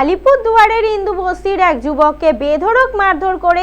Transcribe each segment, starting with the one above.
আলিপুরদুয়ারের ইন্দু বস্তির এক যুবককে বেধড়ক মারধর করে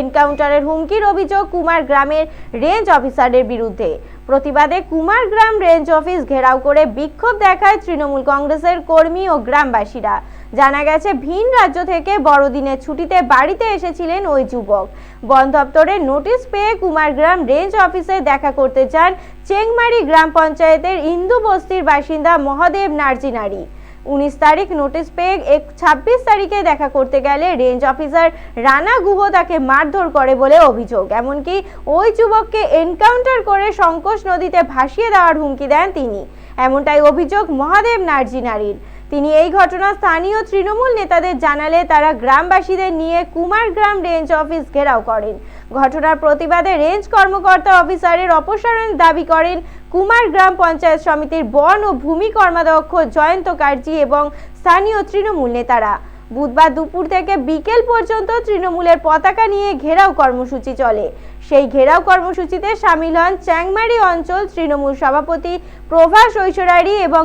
এনকাউন্টারের হুমকির অভিযোগ কুমার গ্রামের রেঞ্জ অফিসারের বিরুদ্ধে। প্রতিবাদে কুমার গ্রাম রেঞ্জ অফিস ঘেরাও করে বিক্ষোভ দেখায় তৃণমূল কংগ্রেসের কর্মী ও গ্রামবাসীরা। জানা গেছে, ভিন রাজ্য থেকে বড়দিনের ছুটিতে বাড়িতে এসেছিলেন ওই যুবক। বন দপ্তরের নোটিশ পেয়ে কুমারগ্রাম রেঞ্জ অফিসে দেখা করতে চান চেংমারি গ্রাম পঞ্চায়েতের ইন্দু বস্তির বাসিন্দা মহাদেব নার্জিনারি। উনিশ তারিখ নোটিশ পেয়ে এক ছাব্বিশ তারিখে দেখা করতে গেলে রেঞ্জ অফিসার রানা গুহ তাকে মারধর করে বলে অভিযোগ। এমনকি ওই যুবককে এনকাউন্টার করে সংকোচ নদীতে ভাসিয়ে দেওয়ার হুমকি দেন তিনি। এমনটাই অভিযোগ মহাদেব নার্জি নারীর। তিনি এই ঘটনা স্থানীয় তৃণমূল নেতাদের জানালে তারা গ্রামবাসীদের নিয়ে কুমারগ্রাম রেঞ্জ অফিস ঘেরাও করেন। ঘটনার প্রতিবাদে রেঞ্জ কর্মকর্তা অফিসারের অপসারণ দাবি করেন কুমার গ্রাম পঞ্চায়েত সমিতির বন ও ভূমি কর্মাধ্যক্ষ জয়ন্ত কার্জি এবং স্থানীয় তৃণমূল নেতারা। বুধবার দুপুর থেকে বিকেল পর্যন্ত তৃণমূলের পতাকা নিয়ে ঘেরাও কর্মসূচি চলে। সেই ঘেরাও কর্মসূচিতে সামিল হন চ্যাংমারি অঞ্চল তৃণমূল সভাপতি প্রভাস ঐশ্বরারি এবং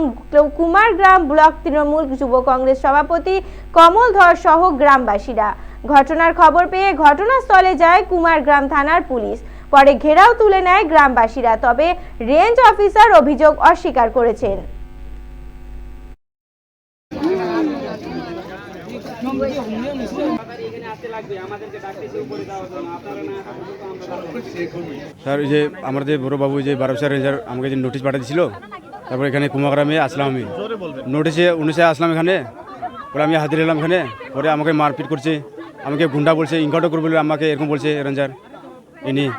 কুমারগ্রাম ব্লক তৃণমূল যুব কংগ্রেস সভাপতি কমল ধর সহ গ্রামবাসীরা। ঘটনার খবর পেয়ে ঘটনাস্থলে যায় কুমারগ্রাম থানার পুলিশ। পরে ঘেরাও তুলে নেয় গ্রামবাসীরা তবে রেঞ্জ অফিসার অভিযোগ অস্বীকার করেছেন। স্যার ওই যে আমার যে বড় বাবু যে বারো রেঞ্জার আমাকে যে নোটিশ পাঠিয়েছিল তারপর এখানে কুমাগ্রামে আসলাম আমি। নোটিশে উনিশে আসলাম এখানে পরে আমি হাজির এলাম এখানে পরে আমাকে মারপিট করছে। আমাকে গুন্ডা বলছে, ইনকাউন্টার করবে বলে আমাকে এরকম বলছে রেঞ্জার ইনি।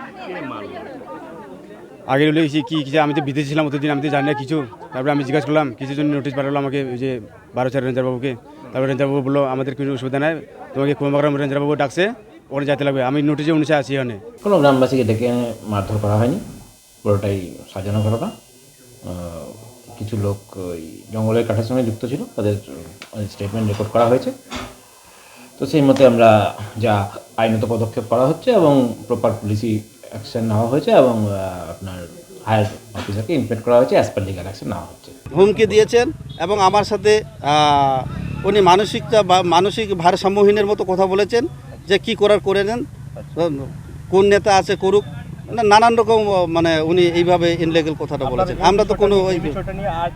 আগে বলে কি কি, কি- আমি তো বিদেশে ছিলাম অতদিন, আমি তো জানি না কিছু। তারপরে আমি জিজ্ঞাসা করলাম কিছু জন্য নোটিশ পাঠালো আমাকে, ওই যে বারো চার রেঞ্জার বাবুকে। তারপরে রেঞ্জার বাবু বলল, আমাদের কিছু অসুবিধা নাই, তোমাকে কুমাগ্রাম রেঞ্জার বাবু ডাকছে, ওখানে যেতে লাগবে। আমি নোটিশে উনিশে আছি এখানে। কোনো গ্রামবাসীকে ডেকে মারধর করা হয়নি? পুরোটাই সাজানো ঘটনা কিছু লোক ওই জঙ্গলের কাঠের সঙ্গে যুক্ত ছিল, তাদের স্টেটমেন্ট রেকর্ড করা হয়েছে। তো সেই মতে আমরা যা আইনত পদক্ষেপ করা হচ্ছে এবং প্রপার পুলিশি অ্যাকশন নেওয়া হয়েছে এবং আপনার হায়ার অফিসারকে ইনফেক্ট করা হয়েছে অ্যাজ পার লিগাল অ্যাকশন নেওয়া হচ্ছে। হুমকি দিয়েছেন এবং আমার সাথে উনি মানসিকতা বা মানসিক ভারসাম্যহীনের মতো কথা বলেছেন যে কি করার করে নেন কোন নেতা আছে করুক না- নানান রকম মানে উনি এইভাবে ইনলিগেল কথাটা বলেছেন। আমরা তো কোনো ওই বিষয়টা নিয়ে আজ